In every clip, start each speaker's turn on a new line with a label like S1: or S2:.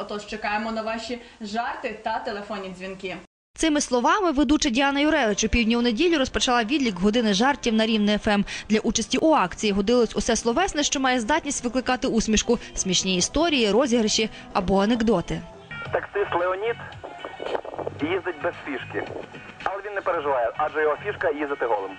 S1: Отож, чекаємо на ваші жарти та телефонні дзвінки.
S2: Цими словами ведуча Діана Юревич у півдні у неділю розпочала відлік години жартів на рівне ФМ. Для участі у акції годилось усе словесне, що має здатність викликати усмішку, смішні історії, розіграші або анекдоти.
S3: Таксист Леонід їздить без фішки. Але він не переживає, адже його фішка їздити голим.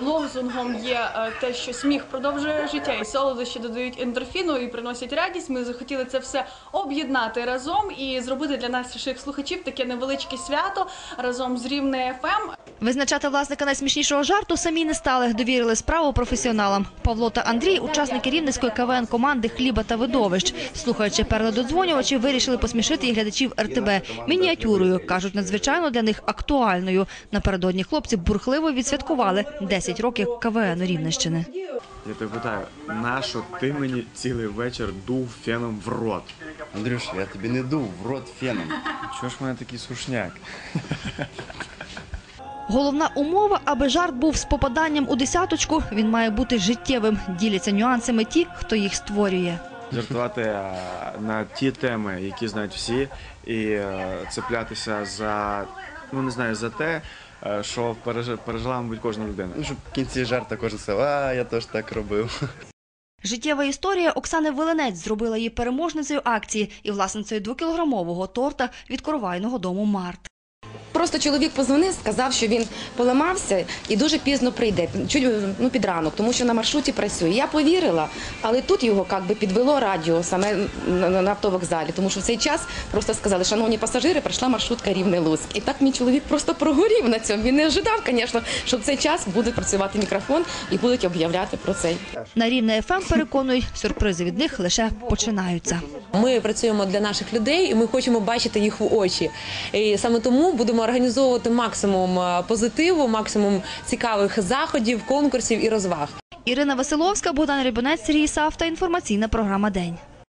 S1: Лозунгом є е, те, що сміх продовжує життя, і солодощі додають ендорфіну і приносять радість. Ми захотіли це все об'єднати разом і зробити для наших слухачів таке невеличке свято разом з рівне ФМ.
S2: Визначати власника найсмішнішого жарту самі не стали, довірили справу професіоналам. Павло та Андрій, учасники рівненської КВН команди Хліба та видовищ. Слухаючи передодзвонювачів, вирішили посмішити і глядачів РТБ мініатюрою. кажуть, надзвичайно для них актуальною. Напередодні хлопці бурхливо відсвяткували 10 років КВН Рівненщини.
S4: Я тебе питаю, нащо ти мені цілий вечір дув феном в рот?
S5: Андрюш, я тобі не дув в рот феном.
S4: Чого ж в мене такий сушняк?
S2: Головна умова, аби жарт був з попаданням у десяточку, він має бути життєвим. Діляться нюансами ті, хто їх створює.
S4: Жартувати е, на ті теми, які знають всі, і е, цеплятися за ну не знаю за те, е, що пережи- пережила, мабуть, кожна людина.
S5: Ну, щоб в кінці жарта кожен сказав, а я теж так робив.
S2: Життєва історія Оксани Веленець зробила її переможницею акції і власницею двокілограмового торта від коровайного дому Март.
S6: Просто чоловік позвонив, сказав, що він поламався і дуже пізно прийде, чуть ну, під ранок, тому що на маршруті працює. Я повірила, але тут його як би підвело радіо саме на, автовокзалі, тому що в цей час просто сказали, шановні пасажири, прийшла маршрутка Рівне Луцьк. І так мій чоловік просто прогорів на цьому. Він не ожидав, звісно, що в цей час буде працювати мікрофон і будуть об'являти про цей.
S2: На рівне ФМ переконують, сюрпризи від них лише починаються.
S7: Ми працюємо для наших людей, і ми хочемо бачити їх в очі. І саме тому будемо організовувати максимум е, позитиву, максимум цікавих заходів, конкурсів і розваг.
S2: Ірина Василовська, Богдан Рябунець, Сергій Савта. Інформаційна програма День.